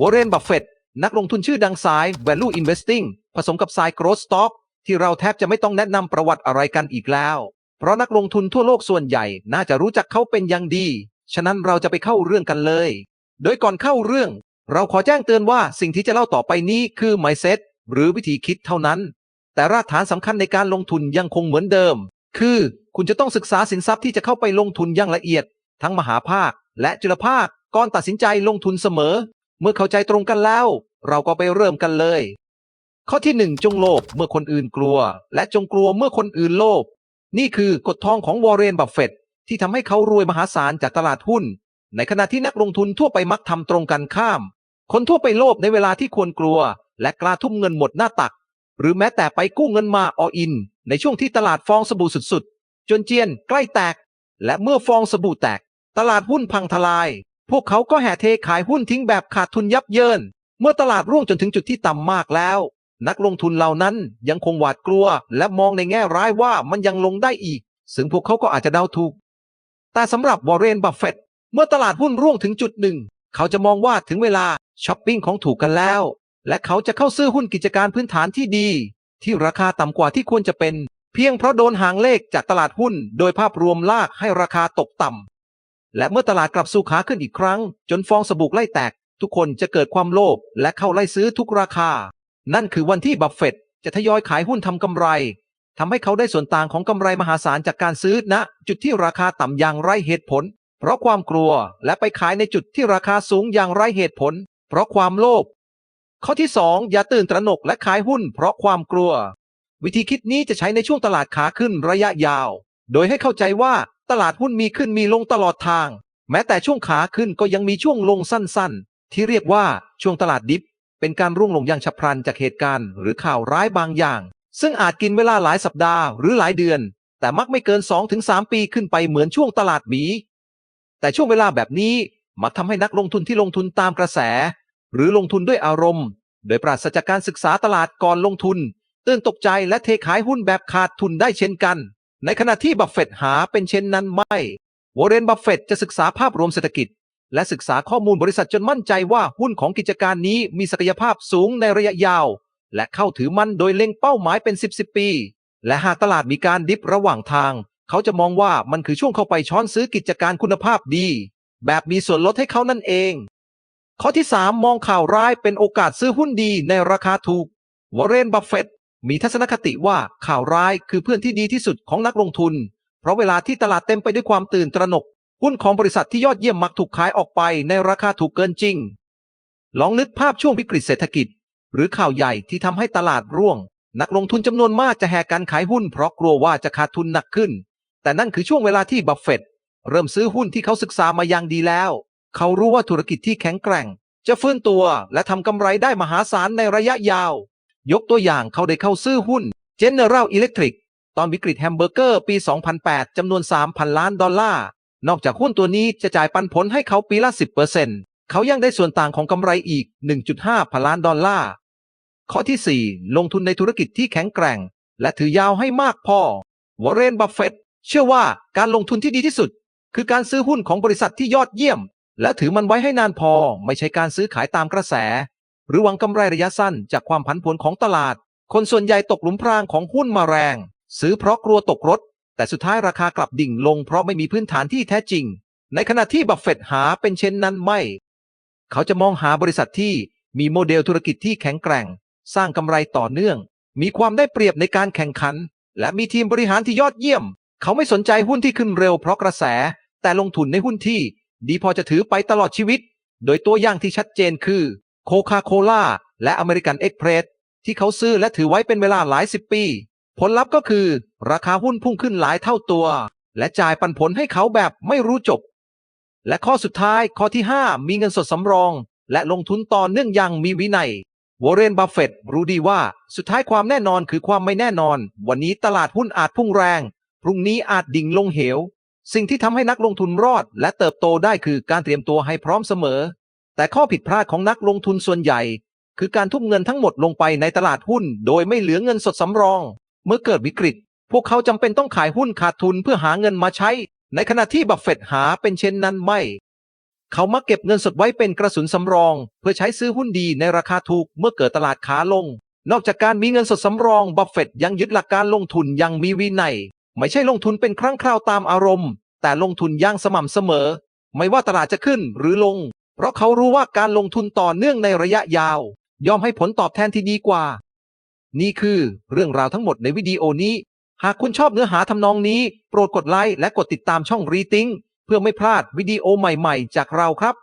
วอร์เรน บัฟเฟตนักลงทุนชื่อดังสาย value investing ผสมกับสาย growth stock ที่เราแทบจะไม่ต้องแนะนำประวัติอะไรกันอีกแล้ว เพราะนักลงทุนทั่วโลกส่วนใหญ่น่าจะรู้จักเขาเป็นอย่างดี ฉะนั้นเราจะไปเข้าเรื่องกันเลย โดยก่อนเข้าเรื่อง เราขอแจ้งเตือนว่าสิ่งที่จะเล่าต่อไปนี้คือ mindset หรือวิธีคิดเท่านั้น แต่รากฐานสำคัญในการลงทุนยังคงเหมือนเดิม คือคุณจะต้องศึกษาสินทรัพย์ที่จะเข้าไปลงทุนอย่างละเอียด ทั้งมหาภาคและจุลภาคก่อนตัดสินใจลงทุนเสมอ เมื่อเข้าใจตรงกันแล้ว เราก็ไปเริ่มกันเลย ข้อที่หนึ่งจงโลภเมื่อคนอื่นกลัว และจงกลัวเมื่อคนอื่นโลภนี่คือกฎทองของวอร์เรนบัฟเฟตที่ทำให้เขารวยมหาศาลจากตลาดหุ้น ในขณะที่นักลงทุนทั่วไปมักทำตรงกันข้าม คนทั่วไปโลภในเวลาที่ควรกลัว และกล้าทุ่มเงินหมดหน้าตัก หรือแม้แต่ไปกู้เงินมาออิน ในช่วงที่ตลาดฟองสบู่สุดๆ จนเจียนใกล้แตก และเมื่อฟองสบู่แตก ตลาดหุ้นพังทลาย พวกเขาก็แห่เทขายหุ้นทิ้งแบบขาดทุนยับเยิน เมื่อตลาดร่วงจนถึงจุดที่ต่ำมากแล้ว นักลงทุนเหล่านั้นยังคงหวาดกลัว และมองในแง่ร้ายว่ามันยังลงได้อีก ซึ่งพวกเขาก็อาจจะเดาถูก แต่สำหรับวอร์เรนบัฟเฟตต์เมื่อตลาดหุ้นร่วงถึงจุดหนึ่ง เขาจะมองว่าถึงเวลาช้อปปิ้งของถูกกันแล้ว และเขาจะเข้าซื้อหุ้นกิจการพื้นฐานที่ดี ที่ราคาต่ำกว่าที่ควรจะเป็น เพียงเพราะโดนหางเลขจากตลาดหุ้น โดยภาพรวมลากให้ราคาตกต่ำ และเมื่อตลาดกลับสู่ขาขึ้นอีกครั้ง จนฟองสบู่ไล่แตก ทุกคนจะเกิดความโลภและเข้าไล่ซื้อทุกราคา นั่นคือวันที่บัฟเฟตจะทยอยขายหุ้นทำกำไรทำให้เขาได้ส่วนต่างของกำไรมหาศาลจากการซื้อณจุดที่ราคาต่ำอย่างไร้เหตุผล เพราะความกลัวและไปขายในจุดที่ราคาสูงอย่างไร้เหตุผล เพราะความโลภข้อที่ 2 อย่าตื่นตระหนกและขายหุ้น เพราะความกลัว วิธีคิดนี้จะใช้ในช่วงตลาดขาขึ้นระยะยาว โดยให้เข้าใจว่า ตลาดหุ้นมีขึ้นมีลงตลอดทาง แม้แต่ช่วงขาขึ้นก็ยังมีช่วงลงสั้นๆ ที่เรียกว่าช่วงตลาดดิฟ เป็นการร่วงลงอย่างฉับพลันจากเหตุการณ์หรือข่าวร้ายบางอย่าง ซึ่งอาจกินเวลาหลายสัปดาห์หรือหลายเดือน แต่มักไม่เกิน 2-3 ปีขึ้นไปเหมือนช่วงตลาดหมีแต่ช่วงเวลาแบบนี้มักทำให้นักลงทุนที่ลงทุนตามกระแส หรือลงทุนด้วยอารมณ์ โดยปราศจากการศึกษาตลาดก่อนลงทุน ตื่นตกใจและเทขายหุ้นแบบขาดทุนได้เช่นกัน ในขณะที่บัฟเฟตต์หาเป็นเช่นนั้นไม่ วอร์เรนบัฟเฟตต์จะศึกษาภาพรวมเศรษฐกิจ และศึกษาข้อมูลบริษัทจนมั่นใจว่าหุ้นของกิจการนี้มีศักยภาพสูงในระยะยาว และเข้าถือมันโดยเล็งเป้าหมายเป็น 10 10 ปี และหากตลาดมีการดิฟระหว่างทาง เขาจะมองว่ามันคือช่วงเข้าไปช้อนซื้อกิจการคุณภาพดี แบบมีส่วนลดให้เขานั่นเอง ข้อที่ 3 มองข่าวร้ายเป็นโอกาสซื้อหุ้นดีในราคาถูก วอร์เรนบัฟเฟตต์ มีทัศนคติว่าข่าวร้ายคือเพื่อนที่ดีที่สุดของนักลงทุน เพราะเวลาที่ตลาดเต็มไปด้วยความตื่นตระหนกหุ้นของบริษัทที่ยอดเยี่ยมมักถูกขายออกไปในราคาถูกเกินจริง ลองนึกภาพช่วงวิกฤตเศรษฐกิจ หรือข่าวใหญ่ที่ทำให้ตลาดร่วง นักลงทุนจำนวนมากจะแห่กันขายหุ้นเพราะกลัวว่าจะขาดทุนหนักขึ้น แต่นั่นคือช่วงเวลาที่บัฟเฟต์เริ่มซื้อหุ้นที่เขาศึกษามาอย่างดีแล้ว เขารู้ว่าธุรกิจที่แข็งแกร่ง จะฟื้นตัวและทำกำไรได้มหาศาลในระยะยาว ยกตัวอย่างเขาได้เข้าซื้อหุ้น General Electric ตอนวิกฤตแฮมเบอร์เกอร์ปี 2008 จำนวน 3,000 ล้านดอลลาร์ นอกจากหุ้นตัวนี้จะจ่ายปันผลให้เขาปีละ 10%เขายังได้ส่วนต่างของกำไรอีก 1.5 พันล้านดอลลาร์ ข้อที่ 4 ลงทุนในธุรกิจที่แข็งแกร่ง และถือยาวให้มากพอ วอร์เรน บัฟเฟตต์เชื่อว่าการลงทุนที่ดีที่สุด คือการซื้อหุ้นของบริษัทที่ยอดเยี่ยม และถือมันไว้ให้นานพอ ไม่ใช่การซื้อขายตามกระแส หรือหวังกำไรระยะสั้นจากความผันผวนของตลาด คนส่วนใหญ่ตกหลุมพรางของหุ้นมาแรง ซื้อเพราะกลัวตกรถ แต่สุดท้ายราคากลับดิ่งลงเพราะไม่มีพื้นฐานที่แท้จริง ในขณะที่บัฟเฟตต์หาเป็นเช่นนั้นไม่ เขาจะมองหาบริษัทที่มีโมเดลธุรกิจที่แข็งแกร่ง สร้างกำไรต่อเนื่อง มีความได้เปรียบในการแข่งขัน และมีทีมบริหารที่ยอดเยี่ยม เขาไม่สนใจหุ้นที่ขึ้นเร็วเพราะกระแส แต่ลงทุนในหุ้นที่ ดีพอจะถือไปตลอดชีวิต โดยตัวอย่างที่ชัดเจนคือ โคคาโคล่าและอเมริกันเอ็กเพรสที่เขาซื้อและถือไว้เป็นเวลาหลายสิบปี ผลลัพธ์ก็คือ ราคาหุ้นพุ่งขึ้นหลายเท่าตัว และจ่ายปันผลให้เขาแบบไม่รู้จบ และข้อสุดท้ายข้อที่ 5 มีเงินสดสำรอง และลงทุนต่อเนื่องอย่างมีวินัยวอร์เรนบัฟเฟตต์รู้ดีว่าสุดท้ายความแน่นอนคือความไม่แน่นอน วันนี้ตลาดหุ้นอาจพุ่งแรง พรุ่งนี้อาจดิ่งลงเหว สิ่งที่ทำให้นักลงทุนรอด และเติบโตได้คือการเตรียมตัวให้พร้อมเสมอ แต่ข้อผิดพลาดของนักลงทุนส่วนใหญ่ คือการทุ่มเงินทั้งหมดลงไปในตลาดหุ้น โดยไม่เหลือเงินสดสำรอง เมื่อเกิดวิกฤต พวกเขาจำเป็นต้องขายหุ้นขาดทุนเพื่อหาเงินมาใช้ ในขณะที่บัฟเฟตต์หาเป็นเช่นนั้นไม่ เขามักเก็บเงินสดไว้เป็นกระสุนสำรอง เพื่อใช้ซื้อหุ้นดีในราคาถูกเมื่อเกิดตลาดขาลง นอกจากการมีเงินสดสำรองบัฟเฟตต์ยังยึดหลักการลงทุนยังมีวินัยไม่ใช่ลงทุนเป็นครั้งคราวตามอารมณ์ แต่ลงทุนอย่างสม่ำเสมอ ไม่ว่าตลาดจะขึ้นหรือลง เพราะเขารู้ว่าการลงทุนต่อเนื่องในระยะยาว ย่อมให้ผลตอบแทนที่ดีกว่า นี่คือเรื่องราวทั้งหมดในวิดีโอนี้ หากคุณชอบเนื้อหาทำนองนี้ โปรดกดไลค์และกดติดตามช่องรีทิงเพื่อไม่พลาดวิดีโอใหม่ๆ จากเราครับ